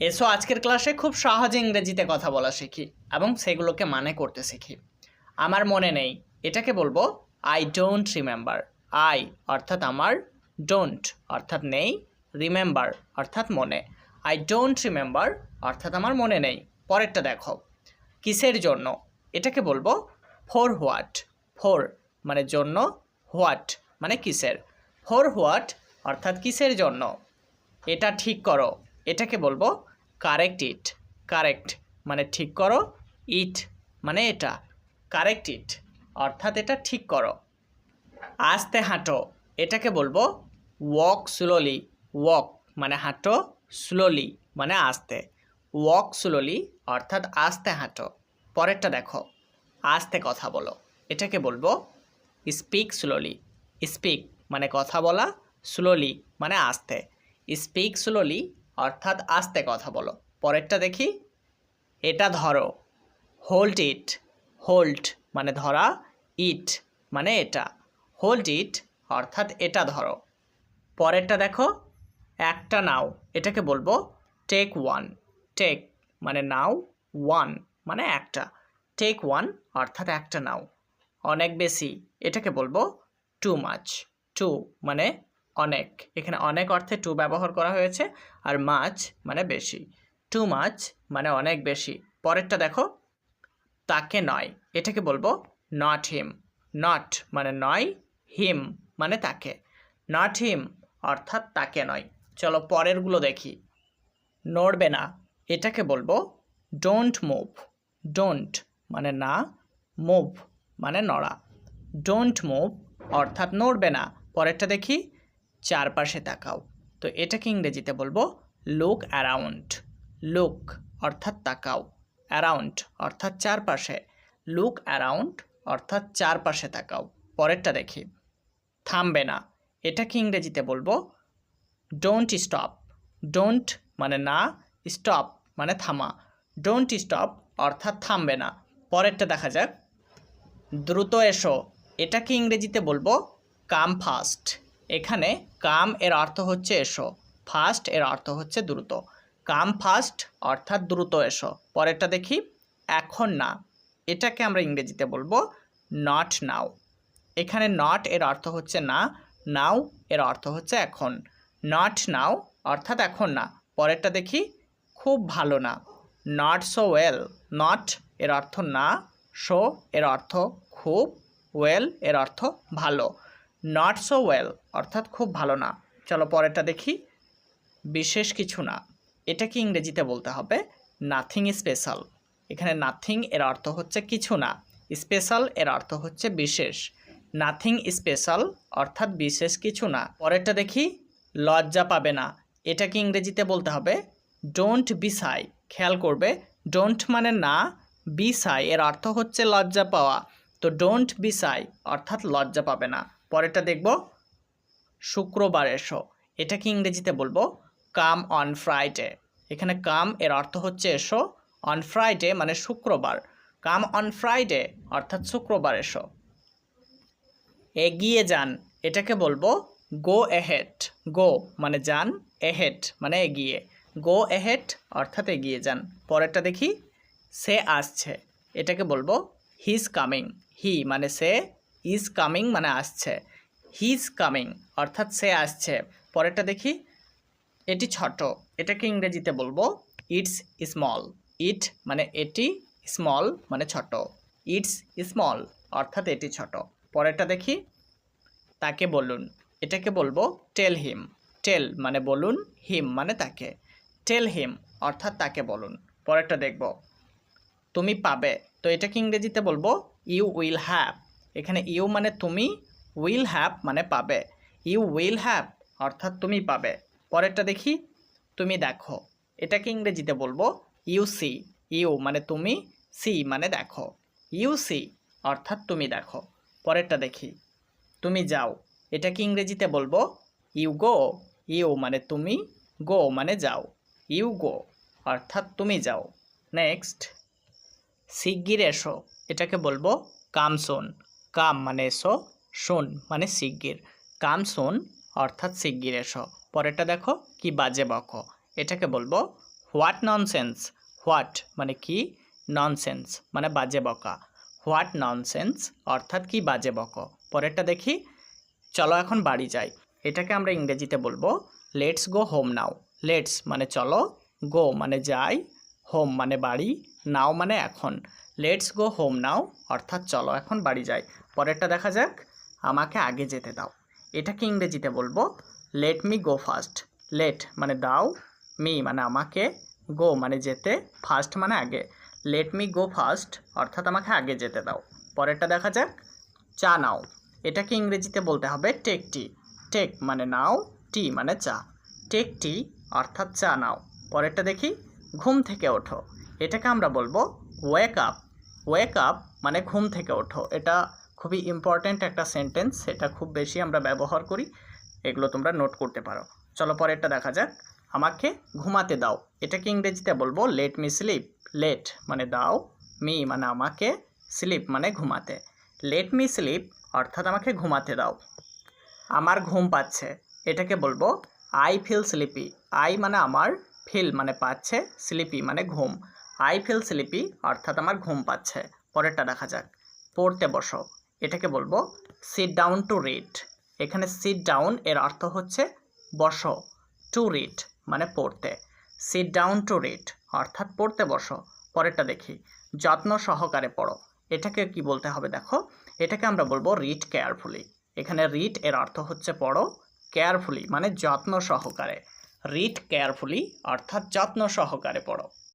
এসো আজকের ক্লাসে খুব সহজে ইংরেজিতে কথা বলা শিখি এবং সেগুলোকে মানে করতে শিখি। আমার মনে নেই, এটাকে বলব আই ডোন্ট রিমেম্বার আই অর্থাৎ আমার ডোন্ট অর্থাৎ নেই রিমেম্বার অর্থাৎ মনে। আই ডোন্ট রিমেম্বার অর্থাৎ আমার মনে নেই। পরেরটা দেখো। কিসের জন্য? এটাকে বলব ফোর হোয়াট ফোর মানে জন্য হোয়াট মানে কিসের? ফোর হোয়াট অর্থাৎ কিসের জন্য? এটা ঠিক করো। এটাকে বলব কারেক্ট ইট কারেক্ট মানে ঠিক করো ইট মানে এটা। কারেক্ট ইট অর্থাৎ এটা ঠিক করো। আস্তে হাঁটো। এটাকে বলব ওয়াক স্লোলি ওয়াক মানে হাঁটো স্লোলি মানে আস্তে। ওয়াক স্লোলি অর্থাৎ আস্তে হাঁটো। পরেরটা দেখো। আস্তে কথা বলো। এটাকে বলব স্পিক স্লোলি স্পিক মানে কথা বলা স্লোলি মানে আস্তে। স্পিক স্লোলি অর্থাৎ আস্তে কথা বলো। পরেরটা দেখি। এটা ধরো। হোল্ড ইট হোল্ড মানে ধরা। ইট মানে এটা। হোল্ড ইট অর্থাৎ এটা ধরো। পরেরটা দেখো। একটা নাও। এটাকে বলব টেক ওয়ান টেক মানে নাও। ওয়ান মানে একটা। টেক ওয়ান অর্থাৎ একটা নাও। অনেক বেশি। এটাকে বলব টু মাছ টু মানে অনেক। এখানে অনেক অর্থে টু ব্যবহার করা হয়েছে আর মাছ মানে বেশি। টু মাছ মানে অনেক বেশি। পরেরটা দেখো, তাকে নয়। এটাকে বলব নট হিম নট মানে নয় হিম মানে তাকে। নট হিম অর্থাৎ তাকে নয়। চলো পরেরগুলো দেখি। নড়বে না। এটাকে বলব ডোন্ট মুভ ডোন্ট মানে না মুভ মানে নড়া। ডোন্ট মুভ অর্থাৎ নড়বে না। পরেরটা দেখি। চারপাশে তাকাও। তো এটাকে ইংরেজিতে বলব লুক অ্যারাউন্ড লুক অর্থাৎ তাকাও। অ্যারাউন্ড অর্থাৎ চারপাশে। লুক অ্যারাউন্ড অর্থাৎ চারপাশে তাকাও। পরেরটা দেখি। থামবে না। এটাকে ইংরেজিতে বলব ডোন্ট স্টপ ডোন্ট মানে না স্টপ মানে থামা। ডোন্ট স্টপ অর্থাৎ থামবে না। পরেরটা দেখা যাক। দ্রুত এসো। এটাকে ইংরেজিতে বলব কাম ফাস্ট এখানে কাম এর অর্থ হচ্ছে এসো, ফাস্ট এর অর্থ হচ্ছে দ্রুত। কাম ফাস্ট অর্থাৎ দ্রুত এসো। পরেরটা দেখি, এখন না। এটাকে আমরা ইংরেজিতে বলব নট নাও এখানে নট এর অর্থ হচ্ছে না নাও এর অর্থ হচ্ছে এখন। নট নাও অর্থাৎ এখন না। পরেরটা দেখি, খুব ভালো না। নট সো ওয়েল নট এর অর্থ না শো এর অর্থ খুব ওয়েল এর অর্থ ভালো। নট সো ওয়েল অর্থাৎ খুব ভালো না। চলো পরেরটা দেখি। বিশেষ কিছু না। এটাকে ইংরেজিতে বলতে হবে নাথিং স্পেশাল এখানে নাথিং এর অর্থ হচ্ছে কিছু না। স্পেশাল এর অর্থ হচ্ছে বিশেষ। নাথিং স্পেশাল অর্থাৎ বিশেষ কিছু না। পরেরটা দেখি, লজ্জা পাবে না। এটাকে ইংরেজিতে বলতে হবে ডোন্ট বি সাই খেয়াল করবে ডোন্ট মানে না বি সাই এর অর্থ হচ্ছে লজ্জা পাওয়া। তো ডোন্ট বি সাই অর্থাৎ লজ্জা পাবে না। পরেরটা দেখব শুক্রবার এসো এটাকে ইংরেজিতে বলব কাম অন ফ্রাইডে এখানে কাম এর অর্থ হচ্ছে এসো অন ফ্রাইডে মানে শুক্রবার। কাম অন ফ্রাইডে অর্থাৎ শুক্রবার এসো এগিয়ে যান, এটাকে বলব গো এহেড গো মানে যান এহেড মানে এগিয়ে। গো এহেড অর্থাৎ এগিয়ে যান। পরেরটা দেখি, সে আসছে। এটাকে বলব হিজ কামিং হি মানে সে ইজ কামিং মানে আসছে। হিজ কামিং অর্থাৎ সে আসছে। পরেরটা দেখি। এটি ছোট। এটাকে ইংরেজিতে বলব ইটস স্মল ইট মানে এটি স্মল মানে ছোট। ইটস স্মল অর্থাৎ এটি ছোট। পরেরটা দেখি। তাকে বলুন। এটাকে বলব টেল হিম টেল মানে বলুন হিম মানে তাকে। টেল হিম অর্থাৎ তাকে বলুন। পরেরটা দেখব। তুমি পাবে। তো এটাকে ইংরেজিতে বলব? ইউ উইল হ্যাভ এখানে ইউ মানে তুমি উইল হ্যাভ মানে পাবে। ইউ উইল হ্যাভ অর্থাৎ তুমি পাবে। পরেরটা দেখি। তুমি দেখো। এটাকে ইংরেজিতে বলব? ইউ সি ইউ মানে তুমি সি মানে দেখো। ইউ সি অর্থাৎ তুমি দেখো। পরেরটা দেখি। তুমি যাও। এটাকে ইংরেজিতে বলব? ইউ গো ইউ মানে তুমি গো মানে যাও। ইউ গো অর্থাৎ তুমি যাও। নেক্সট শিগগির এসো। এটাকে বলব কাম শোন কাম মানে এসো শোন মানে শিগগির। কাম শোন অর্থাৎ শিগগির এসো। পরেরটা দেখো, কি বাজে বকো। এটাকে বলব হোয়াট ননসেন্স। হোয়াট মানে কি? ননসেন্স মানে বাজে বকা। হোয়াট ননসেন্স অর্থাৎ কি বাজে বক। পরেরটা দেখি, চলো এখন বাড়ি যাই। এটাকে আমরা ইংরেজিতে বলব let's go home now. Let's মানে চলো, গো মানে যাই, হোম মানে বাড়ি নাও মানে এখন। লেটস গো হোম নাও অর্থাৎ চলো এখন বাড়ি যাই। পরেরটা দেখা যাক, আমাকে আগে যেতে দাও। এটাকে ইংরেজিতে বলব let me go first let মানে দাও মি মানে আমাকে গো মানে যেতে ফার্স্ট মানে আগে। লেট মি গো ফার্স্ট অর্থাৎ আমাকে আগে যেতে দাও। পরেরটা দেখা যাক, চা নাও। এটাকে ইংরেজিতে বলতে হবে টেক টি টেক মানে নাও টি মানে চা। টেক টি অর্থাৎ চা নাও। পরেরটা দেখি, ঘুম থেকে ওঠো। এটাকে আমরা বলব ওয়েক আপ ওয়েক আপ মানে ঘুম থেকে ওঠো। এটা খুবই ইম্পর্ট্যান্ট একটা সেন্টেন্স এটা খুব বেশি আমরা ব্যবহার করি। এগুলো তোমরা নোট করতে পারো। চলো পরেরটা দেখা যাক। আমাকে ঘুমাতে দাও। এটাকে ইংরেজিতে বলব লেট মি স্লিপ লেট মানে দাও মি মানে আমাকে স্লিপ মানে ঘুমাতে। লেট মি স্লিপ অর্থাৎ আমাকে ঘুমাতে দাও। আমার ঘুম পাচ্ছে। এটাকে বলব আই ফিল স্লিপি আই মানে আমার ফিল মানে পাচ্ছে স্লিপি মানে ঘুম। আই ফিল স্লিপি, অর্থাৎ আমার ঘুম পাচ্ছে। পরেরটা দেখা যাক। পড়তে বসো। এটাকে বলব সিট ডাউন টু রিড এখানে সিট ডাউন এর অর্থ হচ্ছে বসো টু রিড মানে পড়তে। সিট ডাউন টু রিড অর্থাৎ পড়তে বসো। পরেরটা দেখি। যত্ন সহকারে পড়ো। এটাকে কি বলতে হবে দেখো? এটাকে আমরা বলব রিড কেয়ারফুলি এখানে রিড এর অর্থ হচ্ছে পড়ো কেয়ারফুলি মানে যত্ন সহকারে। রিড কেয়ারফুলি অর্থাৎ যত্ন সহকারে পড়ো।